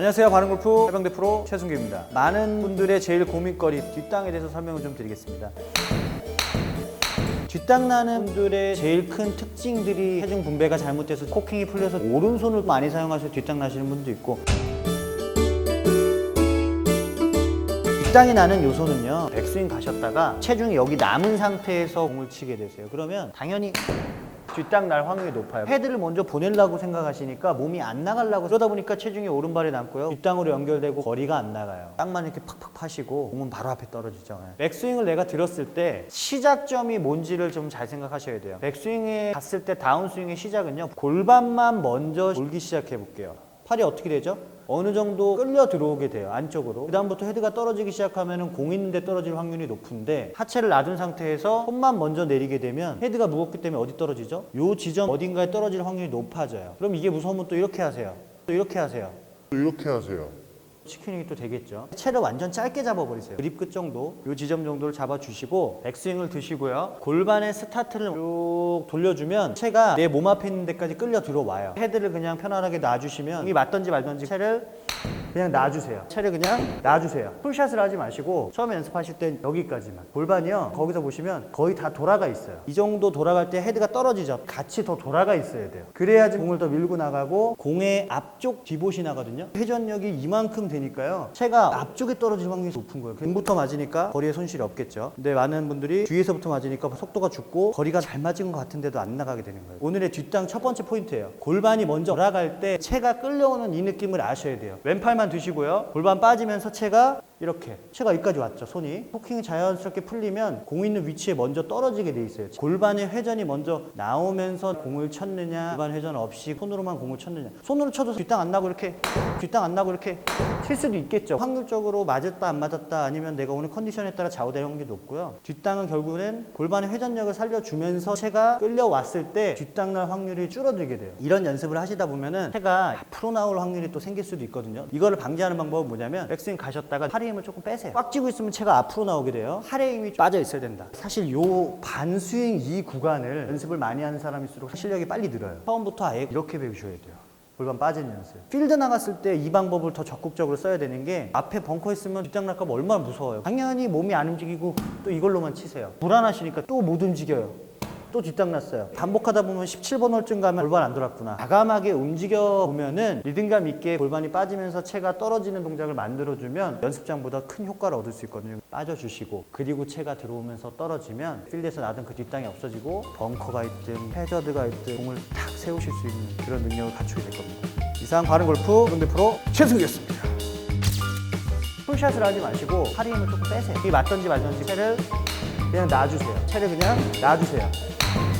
안녕하세요. 바른골프 해병대 프로 최승규입니다. 많은 분들의 제일 고민거리 뒷땅에 대해서 설명을 좀 드리겠습니다. 뒷땅 나는 분들의 제일 큰 특징들이 체중 분배가 잘못돼서 코킹이 풀려서 오른손을 많이 사용하셔서 뒷땅 나시는 분도 있고 뒷땅이 나는 요소는요 백스윙 가셨다가 체중이 여기 남은 상태에서 공을 치게 되세요 그러면 당연히 뒷땅 날 확률이 높아요. 헤드를 먼저 보내려고 생각하시니까 몸이 안 나가려고 그러다 보니까 체중이 오른발에 남고요. 뒷땅으로 연결되고 거리가 안 나가요. 땅만 이렇게 팍팍 파시고 공은 바로 앞에 떨어지죠 네. 백스윙을 내가 들었을 때 시작점이 뭔지를 좀 잘 생각하셔야 돼요. 백스윙에 갔을 때 다운스윙의 시작은요. 골반만 먼저 돌기 시작해 볼게요. 팔이 어떻게 되죠? 어느 정도 끌려 들어오게 돼요 안쪽으로 그 다음부터 헤드가 떨어지기 시작하면 공 있는데 떨어질 확률이 높은데 하체를 놔둔 상태에서 손만 먼저 내리게 되면 헤드가 무겁기 때문에 어디 떨어지죠? 요 지점 어딘가에 떨어질 확률이 높아져요 그럼 이게 무서우면 또 이렇게 하세요 또 이렇게 하세요 또 이렇게 하세요. 치킨이 또 되겠죠. 채를 완전 짧게 잡아버리세요. 그립 끝 정도, 요 지점 정도를 잡아주시고 백스윙을 드시고요. 골반의 스타트를 쭉 돌려주면 채가 내 몸 앞에 있는 데까지 끌려 들어와요. 헤드를 그냥 편안하게 놔주시면 공이 맞던지 말던지 채를 그냥 놔주세요. 채를 그냥 놔주세요. 풀샷을 하지 마시고 처음에 연습하실 땐 여기까지만. 골반이요. 거기서 보시면 거의 다 돌아가 있어요. 이 정도 돌아갈 때 헤드가 떨어지죠. 같이 더 돌아가 있어야 돼요. 그래야지 공을 더 밀고 나가고 공의 앞쪽 뒤봇이 나거든요. 회전력이 이만큼 되니까요. 채가 앞쪽에 떨어질 확률이 높은 거예요. 공부터 맞으니까 거리에 손실이 없겠죠. 근데 많은 분들이 뒤에서부터 맞으니까 속도가 죽고 거리가 잘 맞은 것 같은데도 안 나가게 되는 거예요. 오늘의 뒷땅 첫 번째 포인트예요. 골반이 먼저 돌아갈 때 채가 끌려오는 이 느낌을 아셔야 돼요. 왼팔만 드시고요. 골반 빠지면서 채가 이렇게. 채가 여기까지 왔죠 손이. 포킹이 자연스럽게 풀리면 공 있는 위치에 먼저 떨어지게 돼 있어요. 골반의 회전이 먼저 나오면서 공을 쳤느냐 골반 회전 없이 손으로만 공을 쳤느냐. 손으로 쳐도 뒷땅 안 나고 이렇게 뒷땅 안 나고 이렇게 칠 수도 있겠죠. 확률적으로 맞았다 안 맞았다 아니면 내가 오늘 컨디션에 따라 좌우될 확률이 높고요. 뒷땅은 결국은 골반의 회전력을 살려주면서 채가 끌려왔을 때 뒷땅 날 확률이 줄어들게 돼요. 이런 연습을 하시다 보면은 채가 앞으로 나올 확률이 또 생길 수도 있거든요. 이거를 방지하는 방법은 뭐냐면 백스윙 가셨다가 팔의 힘을 조금 빼세요 꽉 쥐고 있으면 채가 앞으로 나오게 돼요 팔의 힘이 빠져 있어야 된다 사실 요 반스윙 이 구간을 연습을 많이 하는 사람일수록 실력이 빨리 늘어요 처음부터 아예 이렇게 배우셔야 돼요 골반 빠지는 연습. 필드 나갔을 때 이 방법을 더 적극적으로 써야 되는 게 앞에 벙커 있으면 뒷장 날까봐 얼마나 무서워요. 당연히 몸이 안 움직이고 또 이걸로만 치세요. 불안하시니까 또 못 움직여요. 또 뒷땅 났어요. 반복하다 보면 17번 홀쯤 가면 골반 안 돌았구나. 과감하게 움직여 보면은 리듬감 있게 골반이 빠지면서 채가 떨어지는 동작을 만들어주면 연습장보다 큰 효과를 얻을 수 있거든요. 빠져주시고 그리고 채가 들어오면서 떨어지면 필드에서 나던 그 뒷땅이 없어지고 벙커가 있든 해저드가 있든 공을 탁 세우실 수 있는 그런 능력을 갖추게 될 겁니다. 이상 바른 골프 run대 프로 최승규였습니다. 풀샷을 하지 마시고 팔 힘을 조금 빼세요. 이 맞던지 말던지 채를 그냥 놔주세요. 채를 그냥 놔주세요. Thank you.